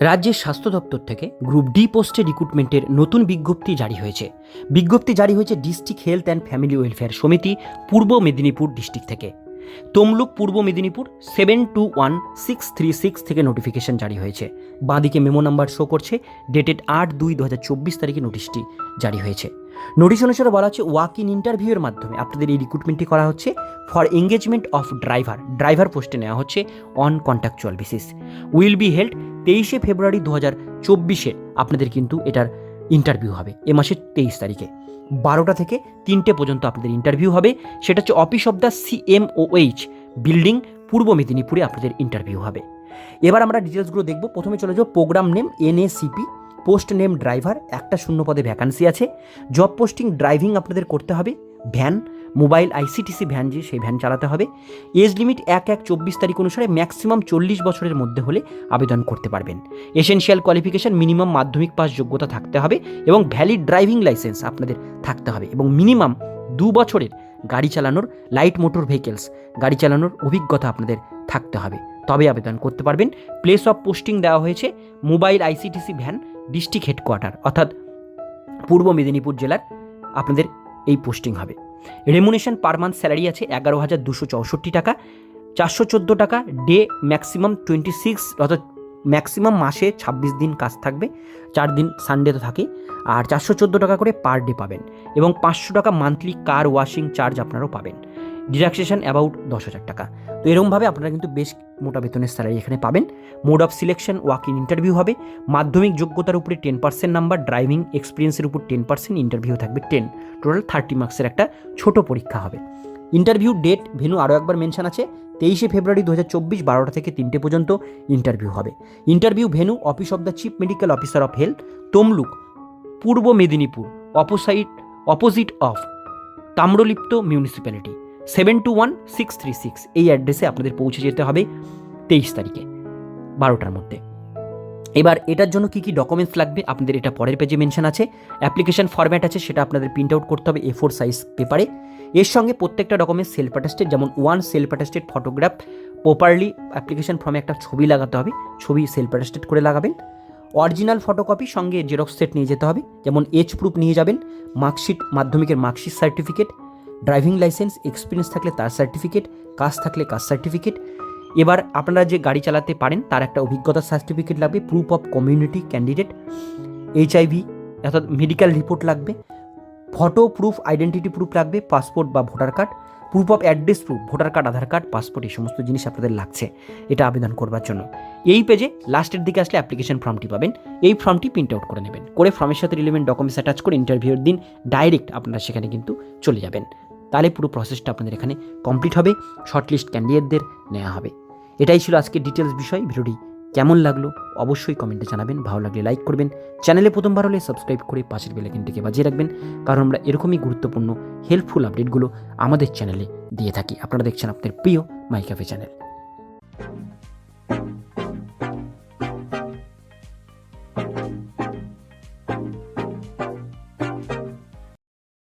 রাজ্যের স্বাস্থ্য দপ্তর থেকে গ্রুপ ডি পোস্টে রিক্রুটমেন্টের নতুন বিজ্ঞপ্তি জারি হয়েছে। বিজ্ঞপ্তি জারি হয়েছে district health and family welfare সমিতি, পূর্ব মেদিনীপুর ডিস্ট্রিক্ট থেকে। Tamluk, Purba Medinipur seven two one six three six থেকে নোটিফিকেশন জারি হয়েছে। বাঁদিকে মেমো নাম্বার শো করছে ডেটেড আট দুই দু হাজার চব্বিশ তারিখে নোটিশটি জারি হয়েছে। নোটিশ অনুসারে বলা হচ্ছে ওয়াক ইন ইন্টারভিউয়ের মাধ্যমে আপনাদের এই রিক্রুটমেন্টটি করা হচ্ছে for engagement of driver driver পোস্টে নেওয়া হচ্ছে on contractual basis will be held তেইশে ফেব্রুয়ারি দু হাজার চব্বিশে আপনাদের কিন্তু এটার ইন্টারভিউ হবে, এ মাসের তেইশ তারিখে। বারোটা থেকে তিনটে পর্যন্ত আপনাদের ইন্টারভিউ হবে, সেটা হচ্ছে office of the CMOH building Purba মেদিনীপুরে আপনাদের ইন্টারভিউ হবে। এবার আমরা ডিটেলসগুলো দেখব, প্রথমে চলে যাব program name NACP post name driver একটা শূন্য পদে ভ্যাকান্সি আছে। জব পোস্টিং ড্রাইভিং আপনাদের করতে হবে ভ্যান মোবাইল আইসিটিসি ভ্যান যে, সেই ভ্যান চালাতে হবে। এজ লিমিট এক এক চব্বিশ তারিখ অনুসারে ম্যাক্সিমাম চল্লিশ বছরের মধ্যে হলে আবেদন করতে পারবেন। Essential qualification, minimum Madhyamik pass যোগ্যতা থাকতে হবে এবং ভ্যালিড ড্রাইভিং লাইসেন্স আপনাদের থাকতে হবে এবং মিনিমাম দু বছরের গাড়ি চালানোর লাইট মোটর ভেহিকেলস, গাড়ি চালানোর অভিজ্ঞতা আপনাদের থাকতে হবে। তবে আবেদন করতে পারবেন। প্লেস অফ পোস্টিং দেওয়া হয়েছে mobile ICTC van district headquarter, অর্থাৎ পূর্ব মেদিনীপুর জেলার আপনাদের এই পোস্টিং হবে। রেমুনেশন পার মান্থ স্যালারি আছে এগারো হাজার দুশো চৌষট্টি টাকা, চারশো চোদ্দ টাকা ডে ম্যাক্সিমাম টোয়েন্টি সিক্স অর্থাৎ ম্যাক্সিমাম মাসে ছাব্বিশ দিন কাজ থাকবে, চার দিন সানডে তো থাকে, আর চারশো চোদ্দ টাকা করে পার ডে পাবেন এবং পাঁচশো টাকা মান্থলি কার ওয়াশিং চার্জ আপনারাও পাবেন। ডিডাকশন অ্যাবাউট দশ হাজার টাকা। তো এরকমভাবে আপনারা কিন্তু বেশ মোটা বেতনের স্যালারি এখানে পাবেন। Mode of selection walk in interview হবে। মাধ্যমিক যোগ্যতার উপরে টেন পার্সেন্ট নাম্বার ড্রাইভিং এক্সপিরিয়েন্সের উপর টেন পার্সেন্ট ইন্টারভিউ থাকবে টেন টোটাল থার্টি মার্কসের একটা ছোট পরীক্ষা হবে। ইন্টারভিউ ডেট ভেনু আরও একবার মেনশন আছে। তেইশে ফেব্রুয়ারি দু হাজার চব্বিশ বারোটা থেকে তিনটে পর্যন্ত ইন্টারভিউ হবে। Interview venue office of the chief medical officer of health Tamluk, Purba Medinipur opposite opposite of Tamralipta municipality seven two one six three six এই অ্যাড্রেসে আপনাদের পৌঁছে যেতে হবে তেইশ তারিখে, বারোটার মধ্যে। এবার এটার জন্য কী কী ডকুমেন্টস লাগবে? আপনাদের এটা পরের পেজে মেনশন আছে। অ্যাপ্লিকেশন ফরম্যাট আছে, সেটা আপনাদের প্রিন্ট আউট করতে হবে এ ফোর সাইজ পেপারে এর সঙ্গে প্রত্যেকটা ডকুমেন্ট সেলফ অ্যাটাস্টেড যেমন one self attested photograph properly application ফর্মে একটা ছবি লাগাতে হবে। ছবি সেলফ অ্যাটাস্টেড করে লাগাবেন। অরিজিনাল ফটোকপি সঙ্গে জেরক্স সেট নিয়ে যেতে হবে। যেমন এজ প্রুফ নিয়ে যাবেন। মার্কশিট মাধ্যমিকের marksheet certificate driving license, experience থাকলে তার সার্টিফিকেট, কাজ থাকলে কাজ সার্টিফিকেট। এবার আপনারা যে গাড়ি চালাতে পারেন, তার একটা অভিজ্ঞতার সার্টিফিকেট লাগবে proof of community candidate HIV অর্থাৎ মেডিকেল রিপোর্ট লাগবে ফটো প্রুফ আইডেন্টিটি প্রুফ লাগবে পাসপোর্ট বা voter card proof of address proof voter card Aadhaar card passport এই সমস্ত জিনিস আপনাদের লাগছে, এটা আবেদন করবার জন্য। এই পেজে লাস্টের দিকে আসলে অ্যাপ্লিকেশন ফর্মটি পাবেন, এই ফর্মটি প্রিন্ট আউট করে নেবেন, করে ফর্মের সাথে রিলেভেন্ট ডকুমেন্টস অ্যাটাচ করে ইন্টারভিউর দিন ডাইরেক্ট আপনারা সেখানে কিন্তু চলে যাবেন। তাহলে পুরো প্রসেসটা আপনাদের এখানে কমপ্লিট হবে শর্টলিস্ট ক্যান্ডিডেটদের নেওয়া হবে। এটাই ছিল আজকে ডিটেলস বিষয়। ভিডিওটি কেমন লাগল অবশ্যই কমেন্টে জানাবেন, ভালো লাগলে লাইক করবেন। চ্যানেলে প্রথমবার হলে সাবস্ক্রাইব করে পাশের বেলাইকিনটিকে বাজিয়ে রাখবেন, কারণ আমরা এরকমই গুরুত্বপূর্ণ হেল্পফুল আপডেটগুলো আমাদের চ্যানেলে দিয়ে থাকি। আপনারা দেখছেন আপনাদের প্রিয় মাইকাফে চ্যানেল